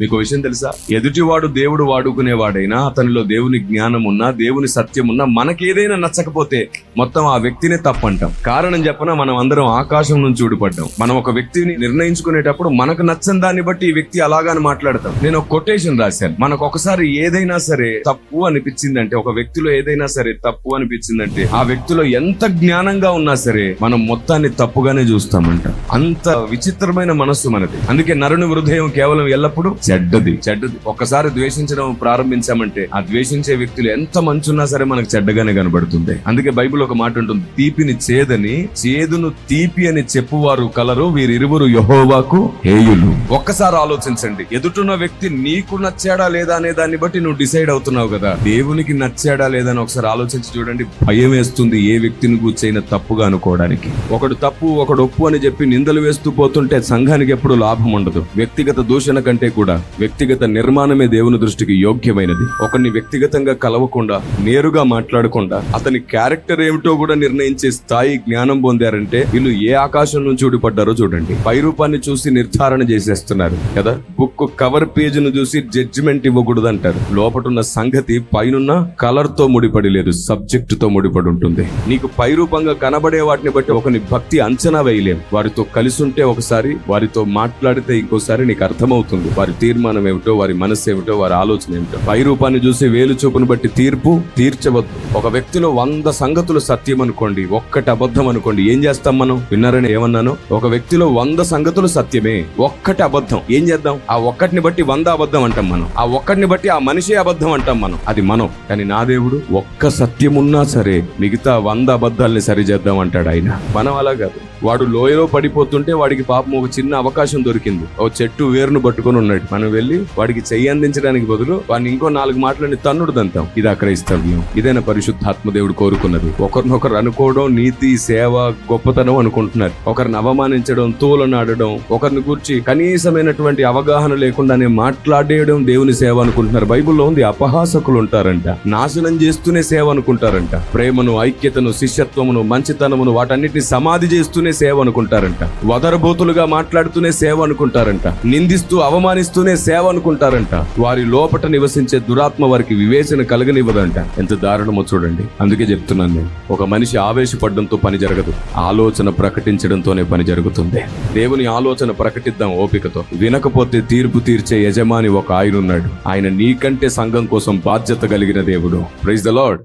మీకు విషయం తెలుసా? ఎదుటివాడు దేవుడు వాడుకునేవాడైనా అతనిలో దేవుని జ్ఞానం ఉన్నా దేవుని సత్యం ఉన్నా మనకి ఏదైనా నచ్చకపోతే మొత్తం ఆ వ్యక్తినే తప్పంటాం. కారణం చెప్పన మనం అందరం ఆకాశం నుంచి ఊడిపడ్డాం. మనం ఒక వ్యక్తిని నిర్ణయించుకునేటప్పుడు మనకు నచ్చని దాన్ని బట్టి ఈ వ్యక్తి అలాగని మాట్లాడతాం. నేను ఒక కొటేషన్ రాశాను. మనకు ఒకసారి ఏదైనా సరే తప్పు అనిపించిందంటే ఒక వ్యక్తిలో ఏదైనా సరే తప్పు అనిపించిందంటే ఆ వ్యక్తిలో ఎంత జ్ఞానంగా ఉన్నా సరే మనం మొత్తాన్ని తప్పుగానే చూస్తామంట. అంత విచిత్రమైన మనస్సు మనది. అందుకే నరుని హృదయం కేవలం ఎల్లప్పుడూ చెడ్డది. చెడ్డది. ఒక్కసారి ద్వేషించడం ప్రారంభించామంటే ఆ ద్వేషించే వ్యక్తులు ఎంత మంచున్నా సరే మనకు చెడ్డగానే కనబడుతుంది అందుకే బైబిల్ ఒక మాట ఉంటుంది. తీపిని చేదని చేదును తీపి అని చెప్పువారు కలరు వీరిరువురు యహోవాకు హేయులు. ఒక్కసారి ఆలోచించండి. ఎదుటున్న వ్యక్తి నీకు నచ్చాడా లేదా అనే దాన్ని బట్టి నువ్వు డిసైడ్ అవుతున్నావు కదా. దేవునికి నచ్చాడా లేదా అని ఒకసారి ఆలోచించి చూడండి. భయం వేస్తుంది ఏ వ్యక్తిని కూర్చైనా తప్పుగా అనుకోవడానికి. ఒకడు తప్పు ఒకడు ఒప్పు అని చెప్పి నిందలు వేస్తూ పోతుంటే సంఘానికి ఎప్పుడు లాభం ఉండదు. వ్యక్తిగత దూషణ కంటే కూడా వ్యక్తిగత నిర్మాణమే దేవుని దృష్టికి యోగ్యమైనది. ఒకరిని వ్యక్తిగతంగా కలవకుండా నేరుగా మాట్లాడకుండా అతని క్యారెక్టర్ ఏమిటో కూడా నిర్ణయించే స్థాయి జ్ఞానం పొందారంటే వీళ్ళు ఏ ఆకాశం నుంచి ఊడిపడ్డారో చూడండి. పై రూపాన్ని చూసి నిర్ధారణ చేసేస్తున్నారు కదా? బుక్ కవర్ పేజీని చూసి జడ్జిమెంట్ ఇవ్వకూడదు అంటారు లోపటున్న సంగతి పైనున్న కలర్తో ముడిపడి లేదు సబ్జెక్ట్తో ముడిపడి ఉంటుంది. నీకు పై రూపంగా కనబడే వాటిని బట్టి ఒకని భక్తి అంచనా వేయలేం. వారితో కలిసి ఉంటే ఒకసారి వారితో మాట్లాడితే ఇంకోసారి నీకు అర్థమవుతుంది. వారి తీర్మానం ఏమిటో వారి మనస్సు ఏమిటో వారి ఆలోచన ఏమిటో. పై రూపాన్ని చూసి వేలు చూపును బట్టి తీర్పు తీర్చవద్దు. ఒక వ్యక్తిలో వంద సంగతులు సత్యం అనుకోండి ఒక్కటి అబద్ధం అనుకోండి ఏం చేస్తాం మనం? విన్నారని ఏమన్నాను? ఒక వ్యక్తిలో వంద సంగతులు సత్యమే ఒక్కటి అబద్ధం. ఏం చేద్దాం? ఆ ఒక్కటిని బట్టి వంద అబద్ధం అంటాం మనం. ఆ ఒక్కటిని బట్టి ఆ మనిషి అబద్ధం అంటాం మనం. అది మనం. కానీ నా దేవుడు ఒక్క సత్యం ఉన్నా సరే మిగతా వంద అబద్ధాలని సరిచేద్దాం అంటాడు ఆయన. మనం అలా కాదు. వాడు లోయలో పడిపోతుంటే వాడికి పాపం ఒక చిన్న అవకాశం దొరికింది. ఓ చెట్టు వేరును పట్టుకొని ఉన్నాడు. మనం వెళ్ళి వాడికి చెయ్యి అందించడానికి బదులు వాడిని ఇంకో నాలుగు మాటలని తన్నుడు దంతాం. ఇది అక్రైస్తవ్యం ఇదైనా పరిశుద్ధాత్మ దేవుడు కోరుకున్నది? ఒకరినొకరు అనుకోవడం నీతి సేవ గొప్పతనం అనుకుంటున్నారు. ఒకరిని అవమానించడం తూలనాడడం ఒకరిని గురించి కనీసమైనటువంటి అవగాహన లేకుండానే మాట్లాడేయడం దేవుని సేవ అనుకుంటున్నారు. బైబిల్లో ఉంది అపహాసకులు ఉంటారంట నాశనం చేస్తూనే సేవ అనుకుంటారంట. ప్రేమను ఐక్యతను శిష్యత్వమును మంచితనమును వాటన్నిటిని సమాధి చేస్తూనే సేవ అనుకుంటారంట వదరబోతులుగా మాట్లాడుతూనే సేవ అనుకుంటారంట నిందిస్తూ అవమానిస్తూనే సేవ అనుకుంటారంట వారి లోపట నివసించే దురాత్మ వారికి వివేచన కలగనివ్వదంట. ఎంత దారుణమో చూడండి. అందుకే చెప్తున్నాను నేను. ఒక మనిషి ఆవేశపడడంతో పని జరగదు. ఆలోచన ప్రకటించడంతోనే పని జరుగుతుంది. దేవుని ఆలోచన ప్రకటిద్దాం ఓపికతో. వినకపోతే తీర్పు తీర్చే యజమాని ఒక ఆయన ఉన్నాడు ఆయన నీకంటే సంఘం కోసం బాధ్యత కలిగిన దేవుడు. Praise the lord